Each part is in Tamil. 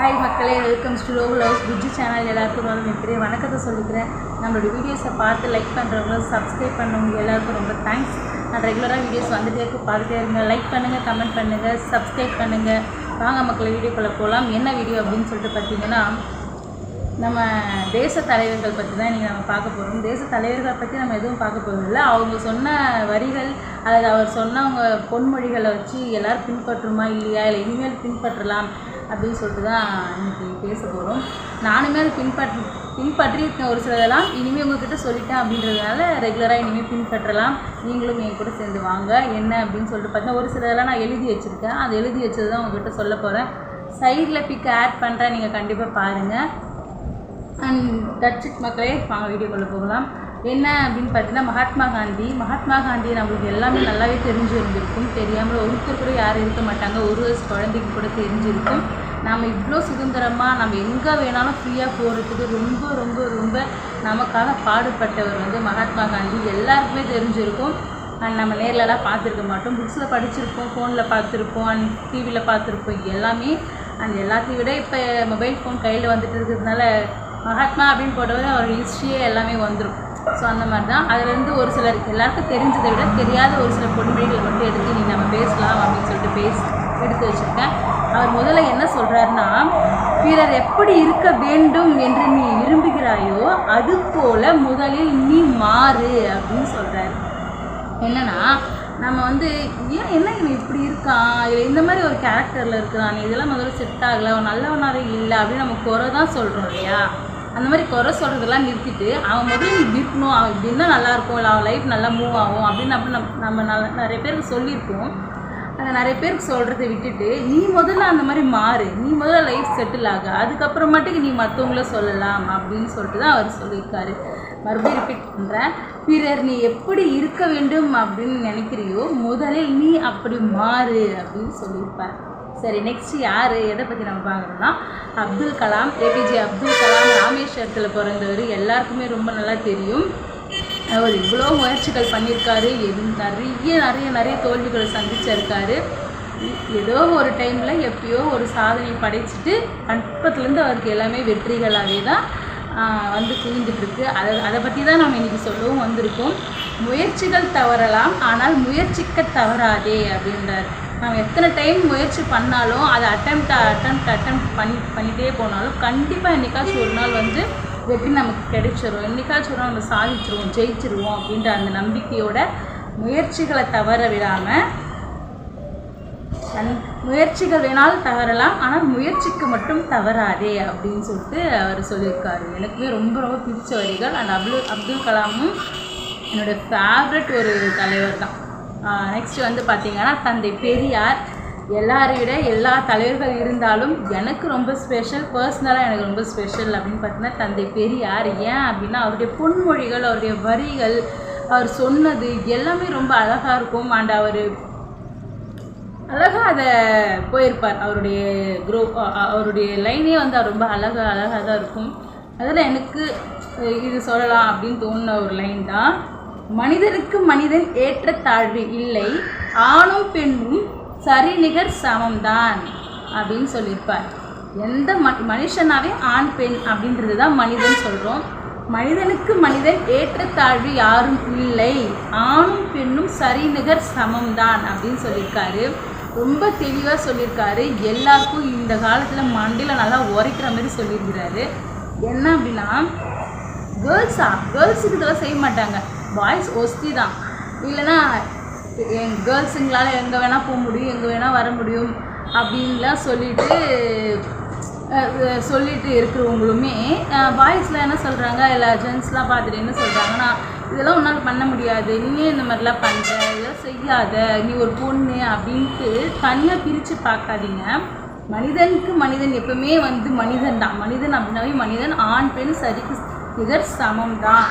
ஹாய் மக்களே welcome to lo loves Bujji channel எல்லாருக்கும் ரொம்ப மிகப்பெரிய வணக்கத்தை சொல்லிக்கிறேன். நம்மளோட வீடியோஸை பார்த்து லைக் பண்ணுறவங்க சப்ஸ்கிரைப் பண்ணவங்க எல்லாருக்கும் ரொம்ப தேங்க்ஸ் நான் ரெகுலராக வீடியோஸ் வந்துட்டே இருக்கு பார்த்துட்டே இருங்க. லைக் பண்ணுங்கள் கமெண்ட் பண்ணுங்கள் சப்ஸ்கிரைப் பண்ணுங்கள் வாங்க மக்களை வீடியோக்குள்ளே போகலாம் என்ன வீடியோ அப்படின்னு சொல்லிட்டு பார்த்தீங்கன்னா நம்ம தேச தலைவர்கள் பற்றி தான் இன்றைக்கி நம்ம பார்க்க போகிறோம் தேச தலைவர்களை பற்றி நம்ம எதுவும் பார்க்க போகிறதில்ல அவங்க சொன்ன வரிகள் அல்லது அவர் சொன்னவங்க பொன்மொழிகளை வச்சு எல்லோரும் பின்பற்றுமா இல்லையா? இல்லை இனிமேல் பின்பற்றலாம். அப்படின்னு சொல்லிட்டு தான் இன்றைக்கி பேச போகிறோம் நானுமே அது பின்பற்றி பின்பற்றியிருக்கேன் ஒரு சிலதெல்லாம். இனிமேல் உங்ககிட்ட சொல்லிட்டேன் அப்படின்றதுனால ரெகுலராக இனிமேல் பின்பற்றலாம். நீங்களும் என் கூட சேர்ந்து வாங்க. என்ன அப்படின்னு சொல்லிட்டு பார்த்தீங்கன்னா ஒரு சிலதெல்லாம் நான் எழுதி வச்சுருக்கேன். அது எழுதி வச்சது தான் உங்ககிட்ட சொல்ல போகிறேன் சைடில் பிக் ஆட் பண்ணுறேன் நீங்கள் கண்டிப்பாக பாருங்கள் அண்ட் தட்ஸ் இட் மக்களே. வாங்க வீடியோக்குள்ளே போகலாம். என்ன அப்படின்னு பார்த்தீங்கன்னா மகாத்மா காந்தி மகாத்மா காந்தி நம்மளுக்கு எல்லாமே நல்லாவே தெரிஞ்சு இருந்திருக்கும் தெரியாமல் ஒருத்தர் கூட யாரும் இருக்க மாட்டாங்க. ஒரு வயசு குழந்தைக்கு கூட தெரிஞ்சிருக்கும். நாம் இவ்வளோ சுதந்திரமாக நம்ம எங்கே வேணாலும் ஃப்ரீயாக போகிறதுக்கு ரொம்ப ரொம்ப ரொம்ப நமக்காக பாடுபட்டவர் வந்து மகாத்மா காந்தி. எல்லாருக்குமே தெரிஞ்சிருக்கும். அண்ட் நம்ம நேர்லலாம் பார்த்துருக்க மாட்டோம். புக்ஸில் படிச்சிருப்போம் ஃபோனில் பார்த்துருப்போம் அண்ட் டிவியில் பார்த்துருப்போம். எல்லாமே அண்ட் எல்லாத்தையும் விட இப்போ மொபைல் ஃபோன் கையில் வந்துட்டு இருக்கிறதுனால மகாத்மா அப்படின்னு போட்டவங்க அவர் ஹிஸ்ட்ரியே எல்லாமே வந்துடும் ஸோ அந்த மாதிரி தான் அதுலேருந்து ஒரு சிலர் எல்லாருக்கும் தெரிஞ்சதை விட தெரியாத ஒரு சில பொன்மொழிகளை மட்டும் எடுத்து நீ நம்ம பேசலாம் அப்படின்னு சொல்லிட்டு பேசி எடுத்து வச்சுருக்கேன். அவர் முதல்ல என்ன சொல்கிறாருன்னா பிறர் எப்படி இருக்க வேண்டும் என்று நீ விரும்புகிறாயோ அது போல முதலில் நீ மாறு அப்படின்னு சொல்கிறாரு என்னன்னா நம்ம வந்து ஏன் என்ன இவன் இப்படி இருக்கான்? இல்லை இந்த மாதிரி ஒரு கேரக்டரில் இருக்கிறான் இதெல்லாம் முதல்ல செட் ஆகலை நல்லவனாகவே இல்லை அப்படின்னு நம்ம குறை தான் சொல்கிறோம் இல்லையா? அந்த மாதிரி குறை சொல்கிறதெல்லாம் நிறுத்திட்டு அவன் முதல்ல நிற்கணும் இருக்கணும் அவன் இப்படி இருந்தால் நல்லாயிருக்கும் இல்லை அவன் லைஃப் நல்லா மூவ் ஆகும் அப்படின்னு அப்படி நம்ம நம்ம நல்ல நிறைய பேருக்கு சொல்லியிருக்கோம் அதை நிறைய பேருக்கு சொல்கிறத விட்டுட்டு நீ முதல்ல அந்த மாதிரி மாறு. நீ முதல்ல லைஃப் செட்டில் ஆக. அதுக்கப்புறமாட்டுக்கு நீ மற்றவங்கள சொல்லலாம் அப்படின்னு சொல்லிட்டு தான் அவர் சொல்லியிருக்காரு. மறுபடியும் ரிப்பீட் பண்ணுறேன் பிறர் நீ எப்படி இருக்க வேண்டும் அப்படின்னு நினைக்கிறியோ முதலில் நீ அப்படி மாறு அப்படின்னு சொல்லியிருப்பார். சரி நெக்ஸ்ட் யார்? எதை பற்றி நம்ம பார்க்குறோம்னா அப்துல் கலாம் ஏபிஜே அப்துல் கலாம் ராமேஸ்வரத்தில் பிறந்தவர். எல்லாருக்குமே ரொம்ப நல்லா தெரியும். அவர் இவ்வளோ முயற்சிகள் பண்ணியிருக்காரு எது நிறைய நிறைய நிறைய தோல்விகளை சந்திச்சிருக்காரு. ஏதோ ஒரு டைமில் எப்பயோ ஒரு சாதனை படைச்சிட்டு அற்பத்துலேருந்து அவருக்கு எல்லாமே வெற்றிகளாகவே தான் வந்து குவிந்துட்டுருக்கு. அதை அதை பற்றி தான் நம்ம இன்றைக்கி சொல்லவும் வந்திருக்கோம். முயற்சிகள் தவறலாம் ஆனால் முயற்சிக்க தவறாதே அப்படின்றார். நம்ம எத்தனை டைம் முயற்சி பண்ணாலும் அதை அட்டம்ப்ட் அட்டம்ப்ட் அட்டெம்ப்ட் பண்ணி பண்ணிகிட்டே போனாலும் கண்டிப்பாக என்றைக்காச்சும் ஒரு நாள் வந்து வெற்றி நமக்கு கிடைச்சிரும். என்னைக்காச்சும் ஒரு நாள் நம்ம சாதிச்சிருவோம் ஜெயிச்சிருவோம் அப்படின்ற அந்த நம்பிக்கையோட முயற்சிகளை தவற விடாமல் முயற்சிகள் வேணாலும் தவறலாம் ஆனால் முயற்சிக்கு மட்டும் தவறாதே அப்படின்னு சொல்லிட்டு அவர் சொல்லியிருக்காரு. எனக்குமே ரொம்ப ரொம்ப பிடிச்ச வரிகள். அண்ட் அப்துல் அப்துல் கலாமும் என்னோட ஃபேவரட் ஒரு தலைவர் தான். நெக்ஸ்ட் வந்து பார்த்தீங்கன்னா தந்தை பெரியார். எல்லாரை விட எல்லா தலைவர்கள் இருந்தாலும் எனக்கு ரொம்ப ஸ்பெஷல் பர்சனலாக எனக்கு ரொம்ப ஸ்பெஷல் அப்படின்னு பார்த்தீங்கன்னா தந்தை பெரியார். ஏன் அப்படின்னா அவருடைய பொன்மொழிகள் அவருடைய வரிகள் அவர் சொன்னது எல்லாமே ரொம்ப அழகாக இருக்கும். அண்ட் அவர் அழகாக அதை போயிருப்பார். அவருடைய குரோ அவருடைய லைனே வந்து அவர் ரொம்ப அழகாக அழகாக தான் இருக்கும். அதில் எனக்கு இது சொல்லலாம் அப்படின்னு தோணுன ஒரு லைன் தான். மனிதனுக்கு மனிதன் ஏற்ற தாழ்வு இல்லை ஆணும் பெண்ணும் சரிநிகர் சமம்தான் அப்படின்னு சொல்லியிருப்பார். எந்த ம மனுஷனாவே ஆண் பெண் அப்படின்றது தான் மனிதன் சொல்கிறோம் மனிதனுக்கு மனிதன் ஏற்றத்தாழ்வு யாரும் இல்லை. ஆணும் பெண்ணும் சரிநிகர் சமம்தான் அப்படின்னு சொல்லியிருக்காரு. ரொம்ப தெளிவாக சொல்லியிருக்காரு. எல்லாருக்கும் இந்த காலத்தில் மண்டையில் நல்லா உரைக்கிற மாதிரி சொல்லியிருக்கிறாரு. என்ன அப்படின்னா கேர்ள்ஸா கேர்ள்ஸுக்கு இதெல்லாம் செய்ய மாட்டாங்க. பாய்ஸ் ஒஸ்தி தான். இல்லைன்னா என் கேர்ள்ஸுங்களால் எங்கே வேணால் போக முடியும் எங்கே வேணால் வர முடியும் அப்படின்லாம் சொல்லிட்டு சொல்லிட்டு இருக்கிறவங்களுமே பாய்ஸில் என்ன சொல்கிறாங்க இல்லை ஜென்ஸ்லாம் பார்த்துட்டு என்ன சொல்கிறாங்கன்னா இதெல்லாம் உன்னால் பண்ண முடியாது. நீயே இந்த மாதிரிலாம் பண்ணுற இதெல்லாம் செய்யாத. நீ ஒரு பொண்ணு அப்படின்ட்டு தனியாக பிரித்து பார்க்காதீங்க. மனிதனுக்கு மனிதன் எப்பவுமே வந்து மனிதன் தான். மனிதன் அப்படின்னாவே மனிதன் ஆண் பெண் சரிக்கு நிகர் சமம் தான்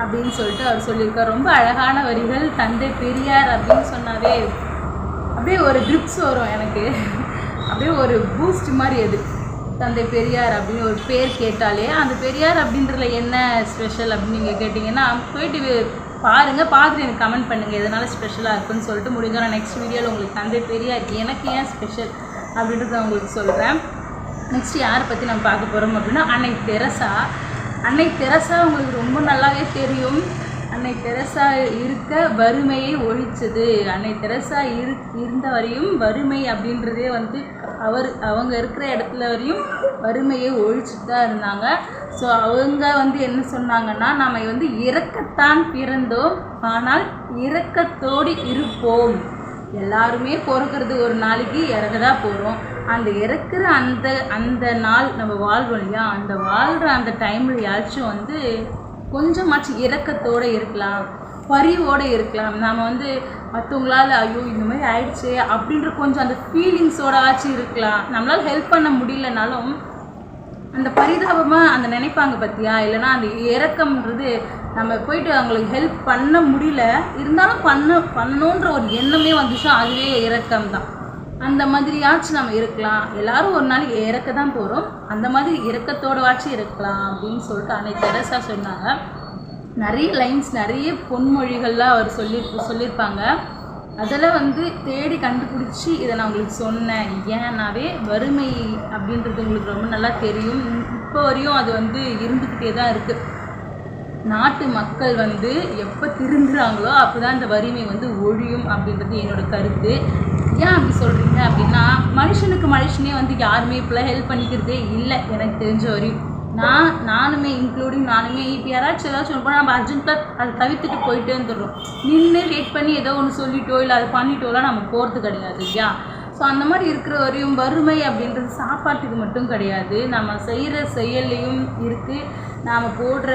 அப்படின்னு சொல்லிட்டு அவர் சொல்லியிருக்கார். ரொம்ப அழகான வரிகள் தந்தை பெரியார் அப்படின்னு சொன்னாவே அப்படியே ஒரு கிரிப்ஸ் வரும் எனக்கு. அப்படியே ஒரு பூஸ்ட் மாதிரி அது. தந்தை பெரியார் அப்படின்னு ஒரு பேர் கேட்டாலே அந்த பெரியார் அப்படின்றதுல என்ன ஸ்பெஷல் அப்படின்னு நீங்கள் கேட்டிங்கன்னா போயிட்டு பாருங்கள் பாருங்க பார்த்துட்டு எனக்கு கமெண்ட் பண்ணுங்கள் எதனால ஸ்பெஷலாக இருக்குன்னு சொல்லிட்டு முடிஞ்சா நான் நெக்ஸ்ட் வீடியோவில் உங்களுக்கு தந்தை பெரியார் எனக்கு ஏன் ஸ்பெஷல் அப்படின்றத உங்களுக்கு சொல்கிறேன் நெக்ஸ்ட் யாரை பற்றி நம்ம பார்க்க போகிறோம் அப்படின்னா அன்னை தெரசா. அன்னை தெரசா உங்களுக்கு ரொம்ப நல்லாவே தெரியும். அன்னை தெரசா இருக்க வறுமையை ஒழிச்சது. அன்னை தெரசா இரு இருந்த வரையும் வறுமை அப்படின்றதே வந்து அவர் அவங்க இருக்கிற இடத்துல வரையும் வறுமையை ஒழிச்சுட்டு தான் இருந்தாங்க. ஸோ அவங்க வந்து என்ன சொன்னாங்கன்னா நம்ம வந்து இறக்கத்தான் பிறந்தோம். ஆனால் இறக்கத்தோடு இருப்போம். எல்லாருமே பிறக்கிறது ஒரு நாளைக்கு இறக்க தான் போகிறோம் அந்த இறக்குற அந்த அந்த நாள் நம்ம வாழ்வோம் இல்லையா? அந்த வாழ்கிற அந்த டைம்லையாச்சும் வந்து கொஞ்சமாச்சும் இறக்கத்தோடு இருக்கலாம். பரிவோடு இருக்கலாம். நாம் வந்து மற்றவங்களால ஐயோ இந்த மாதிரி ஆயிடுச்சு அப்படின்ற கொஞ்சம் அந்த ஃபீலிங்ஸோட ஆச்சு இருக்கலாம். நம்மளால் ஹெல்ப் பண்ண முடியலனாலும் அந்த பரிதாபமாக அந்த நினைப்பாங்க பார்த்தியா இல்லைன்னா அந்த இறக்கம்ன்றது நம்ம போயிட்டு அவங்களுக்கு ஹெல்ப் பண்ண முடியல. இருந்தாலும் பண்ண பண்ணணுன்ற ஒரு எண்ணமே வந்துச்சோ? அதுவே இறக்கம் தான். அந்த மாதிரியாச்சும் நம்ம இருக்கலாம். எல்லாரும் ஒரு நாளைக்கு இறக்க தான் போகிறோம் அந்த மாதிரி இறக்கத்தோடவாச்சும் இருக்கலாம் அப்படின்னு சொல்லிட்டு அன்னை தெரசா சொன்னாங்க. நிறைய லைன்ஸ் நிறைய பொன்மொழிகள்லாம் அவர் சொல்லி சொல்லியிருப்பாங்க. அதில் வந்து தேடி கண்டுபிடிச்சி இதை நான் உங்களுக்கு சொன்னேன். ஏன்னாவே வறுமை அப்படின்றது உங்களுக்கு ரொம்ப நல்லா தெரியும். இப்போ வரையும் அது வந்து இருந்துக்கிட்டே தான் இருக்குது நாட்டு மக்கள் வந்து எப்போ திருந்துறாங்களோ அப்போ தான் இந்த வறுமை வந்து ஒழியும் அப்படின்றது என்னோட கருத்து. ஏன் அப்படி சொல்கிறீங்க அப்படின்னா மனுஷனுக்கு மனுஷனே வந்து யாருமே இப்போலாம் ஹெல்ப் பண்ணிக்கிறதே இல்லை எனக்கு தெரிஞ்ச வரையும். நான் நானுமே இன்க்ளூடிங் நானுமே இப்போ யாராச்சும் ஏதாச்சும் ஒன்று நம்ம அர்ஜென்ட்டாக அதை தவிர்த்துட்டு போயிட்டே வந்துடுறோம் நின்று வெயிட் பண்ணி ஏதோ ஒன்று சொல்லிட்டோ இல்லை அதை பண்ணிட்டோலாம் நம்ம போகிறது கிடையாது இல்லையா? ஸோ அந்த மாதிரி இருக்கிற வரையும் வறுமை அப்படின்றது சாப்பாட்டுக்கு மட்டும் கிடையாது. நம்ம செய்கிற செயல்லையும் இருக்குது நாம் போடுற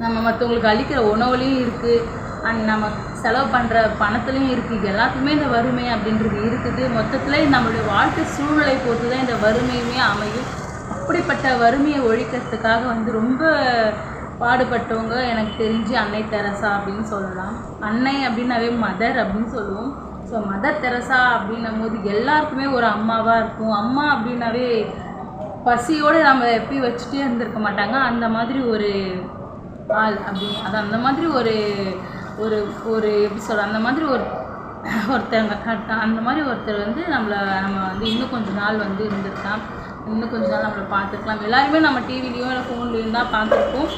நம்ம மற்றவங்களுக்கு அளிக்கிற உணவுலையும் இருக்குது அண்ட் நம்ம செலவு பண்ணுற பணத்துலையும் இருக்குது இது எல்லாத்துக்குமே இந்த வறுமை அப்படின்றது இருக்குது. மொத்தத்தில் நம்மளுடைய வாழ்க்கை சூழ்நிலை பொறுத்து தான் இந்த வறுமையுமே அமையும். அப்படிப்பட்ட வறுமையை ஒழிக்கிறதுக்காக வந்து ரொம்ப பாடுபட்டவங்க எனக்கு தெரிஞ்சு அன்னை தெரசா அப்படின்னு சொல்லலாம். அன்னை அப்படின்னாவே மதர் அப்படின்னு சொல்லுவோம். ஸோ மதர் தெரசா அப்படின்னும் போது எல்லாருக்குமே ஒரு அம்மாவாக இருக்கும். அம்மா அப்படின்னாவே பசியோடு நம்ம எப்பயும் வச்சுட்டே இருந்திருக்க மாட்டாங்க. அந்த மாதிரி ஒரு ஆள் அப்படி அது அந்த மாதிரி ஒரு ஒரு ஒரு எப்படி சொல்கிற அந்த மாதிரி ஒரு ஒருத்தவங்க அந்த மாதிரி ஒருத்தர் வந்து நம்மளை நம்ம வந்து இன்னும் கொஞ்ச நாள் வந்து இருந்திருக்கலாம். இன்னும் கொஞ்ச நாள் நம்மளை பார்த்துருக்கலாம். எல்லாருமே நம்ம டிவிலையோ இல்லை ஃபோன்லேயும் தான் பார்த்துருப்போம்.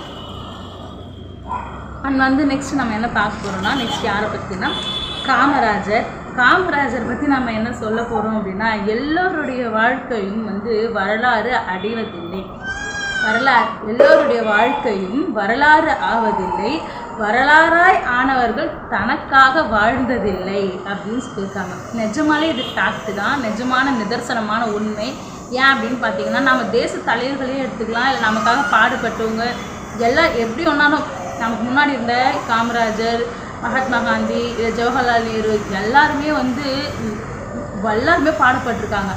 அண்ட் வந்து நெக்ஸ்ட் நம்ம என்ன பார்க்க போகிறோம்னா நெக்ஸ்ட் யாரை பற்றினா காமராஜர். காமராஜர் பற்றி நம்ம என்ன சொல்ல போகிறோம் அப்படின்னா எல்லோருடைய வாழ்க்கையும் வந்து வரலாறு அடைவதில்லை. வரலாறு எல்லோருடைய வாழ்க்கையும் வரலாறு ஆவதில்லை. வரலாறாய் ஆனவர்கள் தனக்காக வாழ்ந்ததில்லை அப்படின்னு சொல்லியிருக்காங்க. நிஜமாலே இது ஃபேக்ட் தான். நிஜமான நிதர்சனமான உண்மை. ஏன் அப்படின்னு பார்த்தீங்கன்னா நம்ம தேச தலைவர்களே எடுத்துக்கலாம். இல்லை நமக்காக பாடுபட்டவங்க எல்லாம் எப்படி ஒன்றாலும் நமக்கு முன்னாடி இருந்த காமராஜர் மகாத்மா காந்தி இல்லை ஜவஹர்லால் நேரு எல்லாருமே வந்து எல்லாருமே பாடுபட்டிருக்காங்க.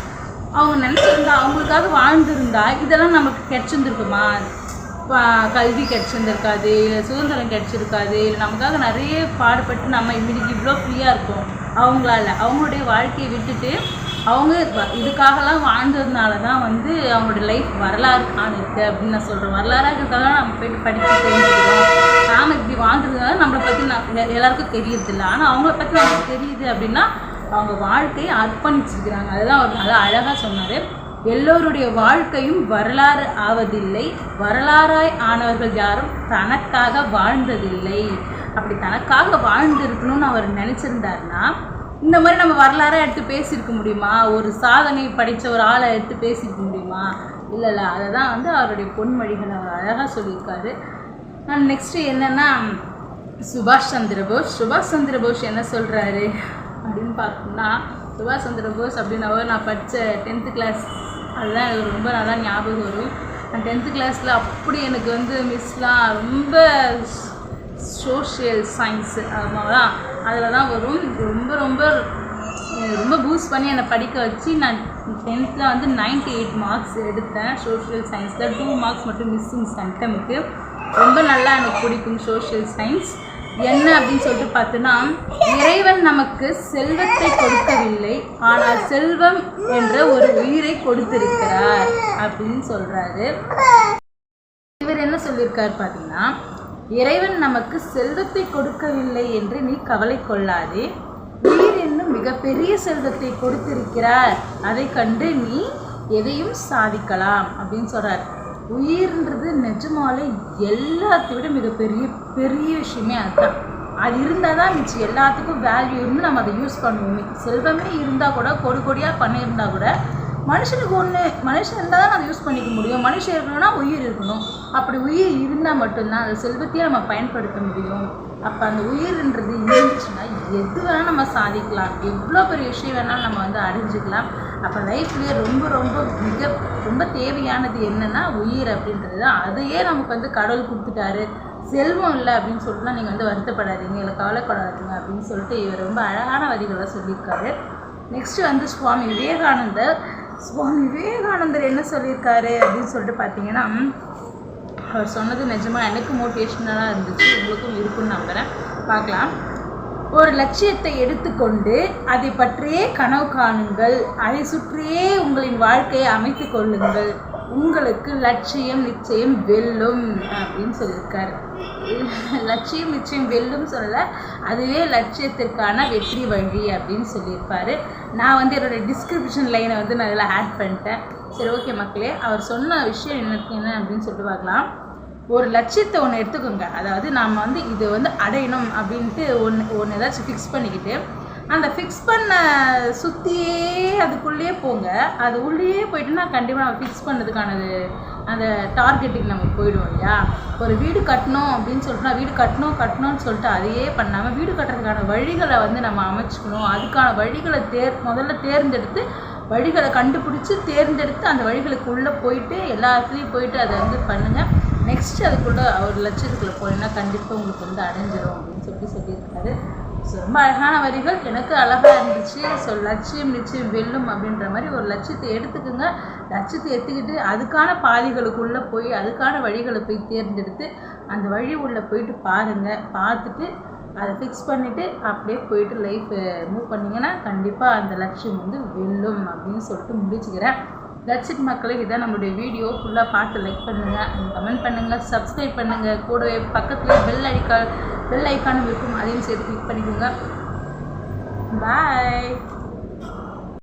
அவங்க நினச்சிருந்தா அவங்களுக்காக வாழ்ந்திருந்தா இதெல்லாம் நமக்கு கிடச்சிருந்துருக்குமா? கல்வி கிடச்சிருந்துருக்காது இல்லை சுதந்திரம் கிடச்சிருக்காது இல்லை நமக்காக நிறைய பாடுபட்டு நம்ம இன்னைக்கு இவ்வளோ ஃப்ரீயாக இருக்கோம். அவங்களால அவங்களுடைய வாழ்க்கையை விட்டுட்டு அவங்க இதுக்காகலாம் வாழ்ந்ததுனால தான் வந்து அவங்களுடைய லைஃப் வரலாறு காணிருக்கு அப்படின்னு நான் சொல்கிறேன் வரலாறாக இருக்கிறதால நம்ம போயிட்டு படித்து தெரிஞ்சுக்கிறோம். நாம் இப்படி வாழ்ந்ததுனால நம்மளை பற்றி நான் எல்லாருக்கும் தெரியறதில்ல. ஆனால் அவங்கள பற்றி நமக்கு தெரியுது அப்படின்னா அவங்க வாழ்க்கையை அர்ப்பணிச்சிருக்கிறாங்க. அதுதான் அவர் நல்லா அழகாக சொன்னார். எல்லோருடைய வாழ்க்கையும் வரலாறு ஆவதில்லை. வரலாறாய் ஆனவர்கள் யாரும் தனக்காக வாழ்ந்ததில்லை. அப்படி தனக்காக வாழ்ந்திருக்கணும்னு அவர் நினச்சிருந்தாருன்னா இந்த மாதிரி நம்ம வரலாறாக எடுத்து பேசியிருக்க முடியுமா? ஒரு சாதனை படித்த ஒரு ஆளை எடுத்து பேசியிருக்க முடியுமா? இல்லை இல்லை. அதை தான் வந்து அவருடைய பொன்மொழிகள் அவர் அழகாக சொல்லியிருக்காரு. நான் நெக்ஸ்ட்டு என்னென்னா சுபாஷ் சந்திர போஸ். சுபாஷ் சந்திர போஸ் என்ன சொல்கிறாரு அப்படின்னு பார்த்தோம்னா சுபாஷ் சந்திர போஸ் அப்படின்னவர் நான் படித்த டென்த்து கிளாஸ் அதுதான் எனக்கு ரொம்ப நல்லா ஞாபகம் வரும். நான் டென்த்து கிளாஸில் அப்படி எனக்கு வந்து மிஸ்லாம் ரொம்ப சோஷியல் சயின்ஸு தான் அதில் தான் வரும். ரொம்ப ரொம்ப ரொம்ப பூஸ்ட் பண்ணி என்னை படிக்க வச்சு நான் டென்த்தில் வந்து 98 எயிட் மார்க்ஸ் எடுத்தேன் சோஷியல் சயின்ஸில் டூ மார்க்ஸ் மட்டும் மிஸ்ஸிங் சென்டமுக்கு ரொம்ப நல்லா எனக்கு பிடிக்கும் சோஷியல் சயின்ஸ் என்ன அப்படின்னு சொல்லிட்டு பார்த்தோன்னா இறைவன் நமக்கு செல்வத்தை கொடுக்கவில்லை ஆனால் செல்வம் என்ற ஒரு உயிரை கொடுத்திருக்கிறார் அப்படின்னு சொல்கிறாரு இவர் என்ன சொல்லியிருக்கார் பார்த்தீங்கன்னா இறைவன் நமக்கு செல்வத்தை கொடுக்கவில்லை என்று நீ கவலை கொள்ளாதே. உயிர் என்னும் மிகப்பெரிய செல்வத்தை கொடுத்திருக்கிறார். அதை கண்டு நீ எதையும் சாதிக்கலாம் அப்படின்னு சொல்கிறார் உயிர்ன்றது நிஜமாலே எல்லாத்தை விட மிகப்பெரிய பெரிய விஷயமே அதுதான். அது இருந்தால் தான் மிச்சம் எல்லாத்துக்கும் வேல்யூ இருந்து நம்ம அதை யூஸ் பண்ணுவோமே. செல்வமே இருந்தால் கூட கொடி கொடியாக பண்ணியிருந்தால் கூட மனுஷனுக்கு ஒன்று மனுஷன் இருந்தால் தான் அதை யூஸ் பண்ணிக்க முடியும். மனுஷன் இருக்கணும்னா உயிர் இருக்கணும். அப்படி உயிர் இருந்தால் மட்டும்தான் அந்த செல்வத்தையே நம்ம பயன்படுத்த முடியும். அப்போ அந்த உயிர்ன்றது இருந்துச்சுன்னா எது வேணால் நம்ம சாதிக்கலாம். எவ்வளோ பெரிய விஷயம் வேணாலும் நம்ம வந்து அடைஞ்சிக்கலாம் அப்போ லைஃப்லேயே ரொம்ப ரொம்ப மிக ரொம்ப தேவையானது என்னென்னா உயிர் அப்படின்றது தான். அதையே நமக்கு வந்து கடவுள் கொடுத்துட்டாரு. செல்வம் இல்லை அப்படின்னு சொல்லிட்டுலாம் நீங்கள் வந்து வருத்தப்படாதீங்க. இல்லை கவலைப்படாதீங்க அப்படின்னு சொல்லிட்டு இவர் ரொம்ப அழகான வரிகளை சொல்லியிருக்காரு. நெக்ஸ்ட் வந்து சுவாமி விவேகானந்தர். சுவாமி விவேகானந்தர் என்ன சொல்லியிருக்காரு அப்படின்னு சொல்லிட்டு பார்த்தீங்கன்னா அவர் சொன்னது நிஜமாக எனக்கு மோட்டிவேஷனலாக இருந்துச்சு. உங்களுக்கும் இருக்குன்னு நம்புகிறேன் பார்க்கலாம் ஒரு லட்சியத்தை எடுத்துக்கொண்டு அதை பற்றியே கனவு காணுங்கள். அதை சுற்றியே உங்களின் வாழ்க்கையை அமைத்து கொள்ளுங்கள். உங்களுக்கு லட்சியம் நிச்சயம் வெல்லும் அப்படின்னு சொல்லியிருக்காரு. லட்சியம் நிச்சயம் வெல்லும் சொல்லலை அதுவே லட்சியத்திற்கான வெற்றி வழி அப்படின்னு சொல்லியிருப்பாரு. நான் வந்து என்னோட டிஸ்கிரிப்ஷன் லைனை வந்து நான் இதில் ஆட் பண்ணிட்டேன். சரி ஓகே மக்களே அவர் சொன்ன விஷயம் என்ன என்ன அப்படின்னு சொல்லிட்டு பார்க்கலாம். ஒரு லட்சியத்தை ஒன்று எடுத்துக்கோங்க. அதாவது நாம் வந்து இது வந்து அடையணும் அப்படின்ட்டு ஒன்று ஒன்று ஏதாச்சும் ஃபிக்ஸ் பண்ணிக்கிட்டு அந்த ஃபிக்ஸ் பண்ண சுற்றியே அதுக்குள்ளேயே போங்க. அது உள்ளேயே போயிட்டுனா கண்டிப்பாக நம்ம ஃபிக்ஸ் பண்ணதுக்கானது அந்த டார்கெட்டுக்கு நம்ம போயிடுவோம் இல்லையா? ஒரு வீடு கட்டணும் அப்படின்னு சொல்லிட்டுனா வீடு கட்டணும் கட்டணும்னு சொல்லிட்டு அதையே பண்ணாமல் வீடு கட்டுறதுக்கான வழிகளை வந்து நம்ம அமைச்சுக்கணும். அதுக்கான வழிகளை தேர் முதல்ல தேர்ந்தெடுத்து வழிகளை கண்டுபிடிச்சி தேர்ந்தெடுத்து அந்த வழிகளுக்குள்ளே போயிட்டு எல்லா இடத்துலையும் போயிட்டு அதை வந்து பண்ணுங்கள் நெக்ஸ்ட் அதுக்குள்ளே ஒரு லட்சத்துக்குள்ளே போனீங்கன்னா கண்டிப்பாக உங்களுக்கு வந்து அடைஞ்சிடும் அப்படின்னு சொல்லிட்டு சொல்லியிருக்காரு. ஸோ ரொம்ப அழகான வரிகள். எனக்கு அழகாக இருந்துச்சு. ஸோ லட்சியம் நிச்சயம் வெல்லும் அப்படின்ற மாதிரி ஒரு லட்சியத்தை எடுத்துக்கோங்க. லட்சியத்தை எடுத்துக்கிட்டு அதுக்கான பாதைகளுக்குள்ளே போய் அதுக்கான வழிகளை போய் தேர்ந்தெடுத்து அந்த வழி உள்ளே போயிட்டு பாருங்கள் பார்த்துட்டு அதை ஃபிக்ஸ் பண்ணிவிட்டு அப்படியே போயிட்டு லைஃப் மூவ் பண்ணிங்கன்னா கண்டிப்பாக அந்த லட்சியம் வந்து வெல்லும் அப்படின்னு சொல்லிட்டு முடிச்சுக்கிறேன். தட்ஸ் இட் மக்களே. இதான் நம்மளுடைய வீடியோ ஃபுல்லாக பார்த்து லைக் பண்ணுங்கள் கமெண்ட் பண்ணுங்கள் சப்ஸ்கிரைப் பண்ணுங்கள் கூடவே பக்கத்தில் பெல் ஐக்கான் பெல் ஐக்கானும் இருக்கும். அதையும் சேர்த்து கிளிக் பண்ணிக்கோங்க. பாய்